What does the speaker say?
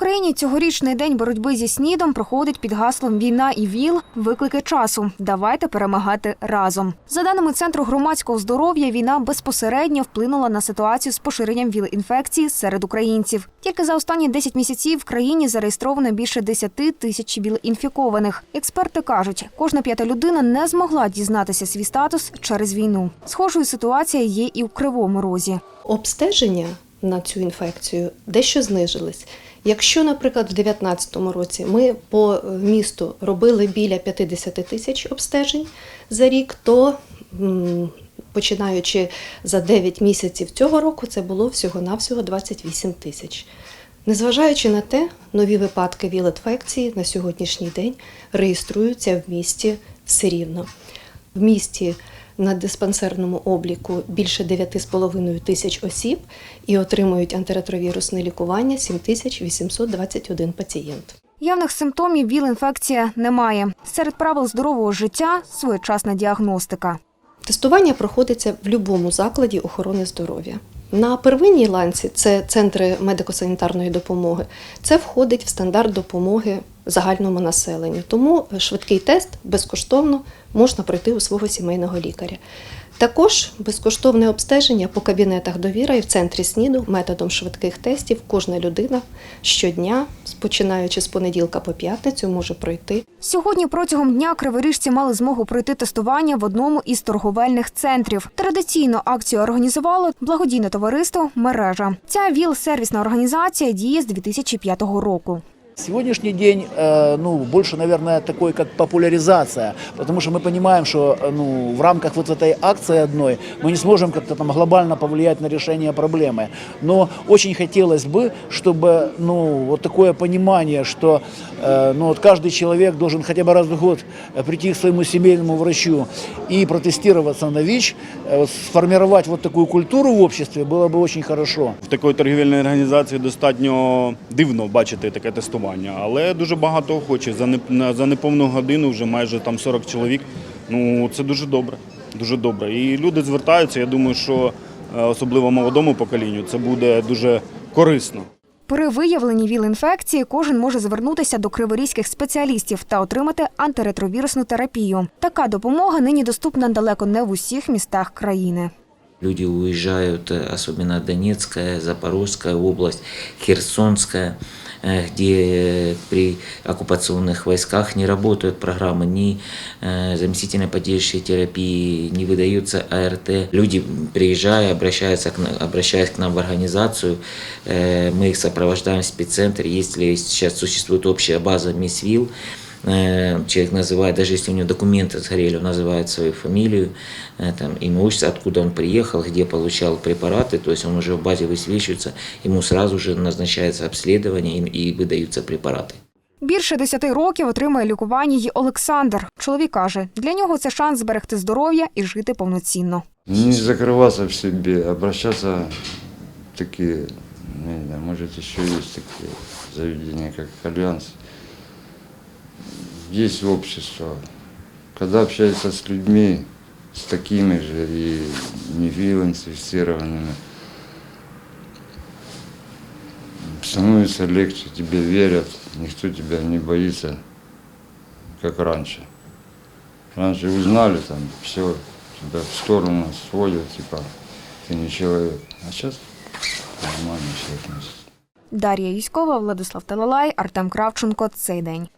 Україні цьогорічний день боротьби зі снідом проходить під гаслом Війна і ВІЛ виклики часу. Давайте перемагати разом. За даними центру громадського здоров'я, війна безпосередньо вплинула на ситуацію з поширенням ВІЛ-інфекції серед українців. Тільки за останні 10 місяців в країні зареєстровано більше 10 тисяч ВІЛ-інфікованих. Експерти кажуть, кожна п'ята людина не змогла дізнатися свій статус через війну. Схожою ситуація є і в Кривому Розі. Обстеження на цю інфекцію дещо знижились. Якщо, наприклад, в 2019 році ми по місту робили біля 50 тисяч обстежень за рік, то починаючи за 9 місяців цього року, це було всього-навсього 28 тисяч. Незважаючи на те, нові випадки ВІЛ-інфекції на сьогоднішній день реєструються в місті все рівно. В місті на диспансерному обліку більше 9,5 тисяч осіб і отримують антиретровірусне лікування 7821 пацієнт. Явних симптомів ВІЛ-інфекція немає. Серед правил здорового життя своєчасна діагностика. Тестування проходиться в будь-якому закладі охорони здоров'я. На первинній ланці це центри медико-санітарної допомоги. Це входить в стандарт допомоги загальному населенню. Тому швидкий тест безкоштовно можна пройти у свого сімейного лікаря. Також безкоштовне обстеження по кабінетах довіра і в центрі СНІДу методом швидких тестів кожна людина щодня, починаючи з понеділка по п'ятницю, може пройти Сьогодні протягом дня криворіжці мали змогу пройти тестування в одному із торговельних центрів. Традиційно акцію організувало благодійне товариство Мережа. Ця ВІЛ-сервісна організація діє з 2005 року. Сегодняшний день, э, ну, больше, наверное, такой, как популяризация, потому что мы понимаем, что, э, ну, в рамках вот этой акции одной мы не сможем как-то там глобально повлиять на решение проблемы. Но очень хотелось бы, чтобы, ну, вот такое понимание, что, э, ну, вот каждый человек должен хотя бы раз в год э, прийти к своему семейному врачу и протестироваться на ВИЧ, э, вот сформировать вот такую культуру в обществе было бы очень хорошо. В такої торгівельної організації достатньо дивно бачити таке тестування, Але дуже багато охочих. За, не, за неповну годину вже майже там 40 чоловік. Ну це дуже добре. Дуже добре. І люди звертаються. Я думаю, що е, особливо молодому поколінню це буде дуже корисно. При виявленні ВІЛ-інфекції кожен може звернутися до криворізьких спеціалістів та отримати антиретровірусну терапію. Така допомога нині доступна далеко не в усіх містах країни. Люди уезжают, э, особенно Донецкая, Запорожская область, Херсонская, э, где э, при оккупационных войсках не работают программы ни заместительной поддерживающей терапии, не выдается АРТ. Люди, приезжая, обращаются к, на- обращаясь к нам в организацию, мы их сопровождаем в спеццентр. Если сейчас существует общая база МИСВИЛ, человек называет, даже если у него документы сгорели, он называет свою фамилию, э, там, имя, отчество, откуда он приехал, где получал препараты, то есть он уже в базе высвечивается, ему сразу же назначается обследование и, и выдаются препараты. Більше 10 років отримує лікування й Олександр. Чоловік каже, для нього це шанс зберегти здоров'я і жити повноцінно. Не закрываться в себе, обращаться в такие, ну, не знаю, может еще есть такие заведения, как Альянс. Есть общество. Когда общаешься с людьми, с такими же и не инфицированными, становится легче, тебе верят, никто тебя не боится, как раньше. Раньше узнали, там, все, тебя в сторону сводят, типа, ты не человек. А сейчас нормально все относятся. Дар'я Юськова, Владислав Талалай, Артем Кравченко. Цей день.